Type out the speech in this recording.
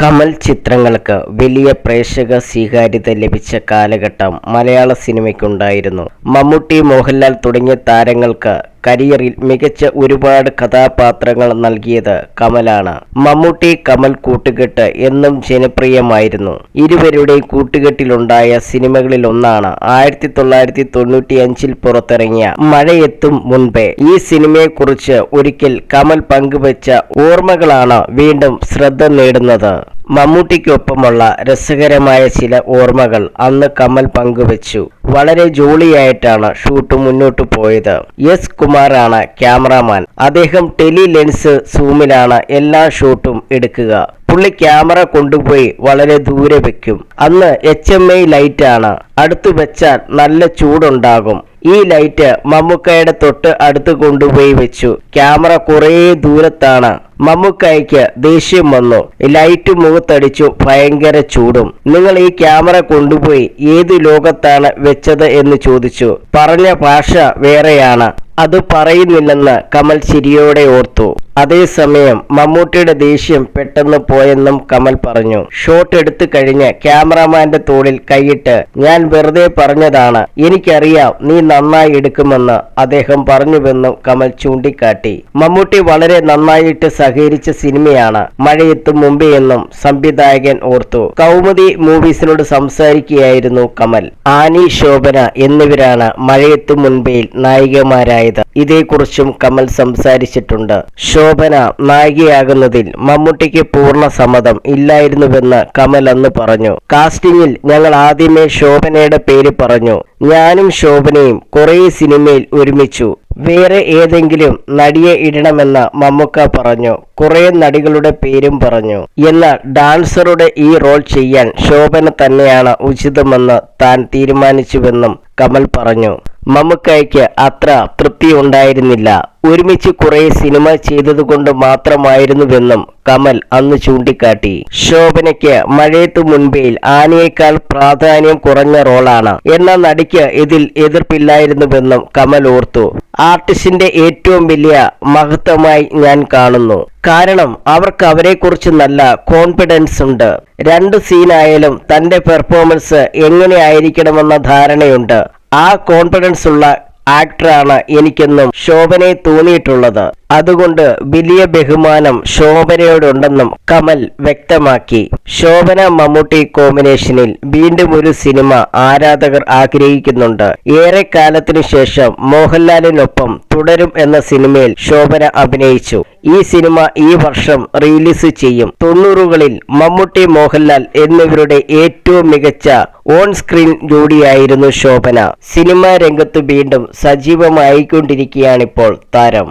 കമൽ ചിത്രങ്ങൾക്ക് വലിയ പ്രേക്ഷക സ്വീകാര്യത ലഭിച്ച കാലഘട്ടം മലയാള സിനിമയ്ക്കുണ്ടായിരുന്നു. മമ്മൂട്ടി മോഹൻലാൽ തുടങ്ങിയ താരങ്ങൾക്ക് കരിയറിൽ മികച്ച ഒരുപാട് കഥാപാത്രങ്ങൾ നൽകിയത് കമലാണ്. മമ്മൂട്ടി കമൽ കൂട്ടുകെട്ട് എന്നും ജനപ്രിയമായിരുന്നു. ഇരുവരുടെയും കൂട്ടുകെട്ടിലുണ്ടായ സിനിമകളിൽ ഒന്നാണ് ആയിരത്തി തൊള്ളായിരത്തി തൊണ്ണൂറ്റി അഞ്ചിൽ പുറത്തിറങ്ങിയ മഴയെത്തും മുൻപേ. ഈ സിനിമയെക്കുറിച്ച് ഒരിക്കൽ കമൽ പങ്കുവച്ച ഓർമ്മകളാണ് വീണ്ടും ശ്രദ്ധ നേടുന്നത്. മമ്മൂട്ടിക്കൊപ്പമുള്ള രസകരമായ ചില ഓർമ്മകൾ അന്ന് കമൽ പങ്കുവച്ചു. വളരെ ജോളിയായിട്ടാണ് ഷൂട്ട് മുന്നോട്ട് പോയത്. എസ് കുമാറാണ് ക്യാമറാമാൻ. അദ്ദേഹം ടെലി ലെൻസ് സൂമിലാണ് എല്ലാ ഷൂട്ടും എടുക്കുക. പുള്ളി ക്യാമറ കൊണ്ടുപോയി വളരെ ദൂരെ വെക്കും. അന്ന് എച്ച് എം ഐ ലൈറ്റ് ആണ് അടുത്ത് വെച്ചാൽ നല്ല ചൂടുണ്ടാകും. ഈ ലൈറ്റ് മമ്മൂക്കയുടെ തൊട്ട് അടുത്ത് കൊണ്ടുപോയി വെച്ചു. ക്യാമറ കുറേ ദൂരത്താണ്. മമ്മൂക്കായ്ക്ക് ദേഷ്യം വന്നു. ലൈറ്റ് മുഖത്തടിച്ചു ഭയങ്കര ചൂടും. നിങ്ങൾ ഈ ക്യാമറ കൊണ്ടുപോയി ഏത് ലോകത്താണ് വെച്ചത്? എന്ന് ചോദിച്ചു. പറഞ്ഞ ഭാഷ വേറെയാണ്. അത് പറയുന്നില്ലെന്ന് കമൽ ചിരിയോടെ ഓർത്തു. അതേസമയം മമ്മൂട്ടിയുടെ ദേഷ്യം പെട്ടെന്ന് പോയെന്നും കമൽ പറഞ്ഞു. ഷോട്ട് എടുത്തു കഴിഞ്ഞ് ക്യാമറമാന്റെ തോളിൽ കൈയിട്ട് ഞാൻ വെറുതെ പറഞ്ഞതാണ്. എനിക്കറിയാം നീ നന്നായി എടുക്കുമെന്ന് അദ്ദേഹം പറഞ്ഞുവെന്നും കമൽ ചൂണ്ടിക്കാട്ടി. മമ്മൂട്ടി വളരെ നന്നായിട്ട് സഹകരിച്ച സിനിമയാണ് മഴയെത്തും മുമ്പേ എന്നും സംവിധായകൻ ഓർത്തു. കൗമുദി മൂവീസിനോട് സംസാരിക്കുകയായിരുന്നു കമൽ. ആനി ശോഭന എന്നിവരാണ് മഴയെത്തും മുൻപേയിൽ നായികമാരായത്. ഇതേക്കുറിച്ചും കമൽ സംസാരിച്ചിട്ടുണ്ട്. ശോഭന നായികയാകുന്നതിൽ മമ്മൂട്ടിക്ക് പൂർണ സമ്മതം ഇല്ലായിരുന്നുവെന്ന് കമൽ അന്ന് പറഞ്ഞു. കാസ്റ്റിംഗിൽ ഞങ്ങൾ ആദ്യമേ ശോഭനയുടെ പേര് പറഞ്ഞു. ഞാനും ശോഭനയും കുറേ സിനിമയിൽ ഒരുമിച്ചു. വേറെ ഏതെങ്കിലും നടിയെ ഇടണമെന്ന മമ്മുക്ക പറഞ്ഞു. കുറെ നടികളുടെ പേരും പറഞ്ഞു. എന്നാൽ ഡാൻസറുടെ ഈ റോൾ ചെയ്യാൻ ശോഭന തന്നെയാണ് ഉചിതമെന്ന് താൻ തീരുമാനിച്ചുവെന്നും കമൽ പറഞ്ഞു. മമ്മൂക്കായ്ക്ക് അത്ര തൃപ്തി ഉണ്ടായിരുന്നില്ല ഒരുമിച്ച് കുറെ സിനിമ ചെയ്തതുകൊണ്ട് മാത്രമായിരുന്നുവെന്നും കമൽ അന്ന് ചൂണ്ടിക്കാട്ടി. ശോഭനയ്ക്ക് മഴയത്തു മുൻപേയിൽ ആനയേക്കാൾ പ്രാധാന്യം കുറഞ്ഞ റോളാണ്. എന്ന നടിക്ക് ഇതിൽ എതിർപ്പില്ലായിരുന്നുവെന്നും കമൽ ഓർത്തു. ആർട്ടിസ്റ്റിന്റെ ഏറ്റവും വലിയ മഹത്വമായി ഞാൻ കാണുന്നു. കാരണം അവർക്ക് അവരെക്കുറിച്ച് നല്ല കോൺഫിഡൻസ് ഉണ്ട്. രണ്ട് സീനായാലും തന്റെ പെർഫോമൻസ് എങ്ങനെയായിരിക്കണമെന്ന ധാരണയുണ്ട്. ആ കോൺഫിഡൻസ് ഉള്ള ആക്ടറാണ് എനിക്കെന്നും ശോഭനയെ തോന്നിയിട്ടുള്ളത്. അതുകൊണ്ട് വലിയ ബഹുമാനം ശോഭനയോടുണ്ടെന്നും കമൽ വ്യക്തമാക്കി. ശോഭന മമ്മൂട്ടി കോമ്പിനേഷനിൽ വീണ്ടും ഒരു സിനിമ ആരാധകർ ആഗ്രഹിക്കുന്നുണ്ട്. ഏറെ കാലത്തിനു ശേഷം മോഹൻലാലിനൊപ്പം തുടരും എന്ന സിനിമയിൽ ശോഭന അഭിനയിച്ചു. ഈ സിനിമ ഈ വർഷം റിലീസ് ചെയ്യും. തൊണ്ണൂറുകളിൽ മമ്മൂട്ടി മോഹൻലാൽ എന്നിവരുടെ ഏറ്റവും മികച്ച ഓൺ സ്ക്രീൻ ജോഡിയായിരുന്നു ശോഭന. സിനിമാ രംഗത്ത് വീണ്ടും സജീവമായിക്കൊണ്ടിരിക്കുകയാണിപ്പോൾ താരം.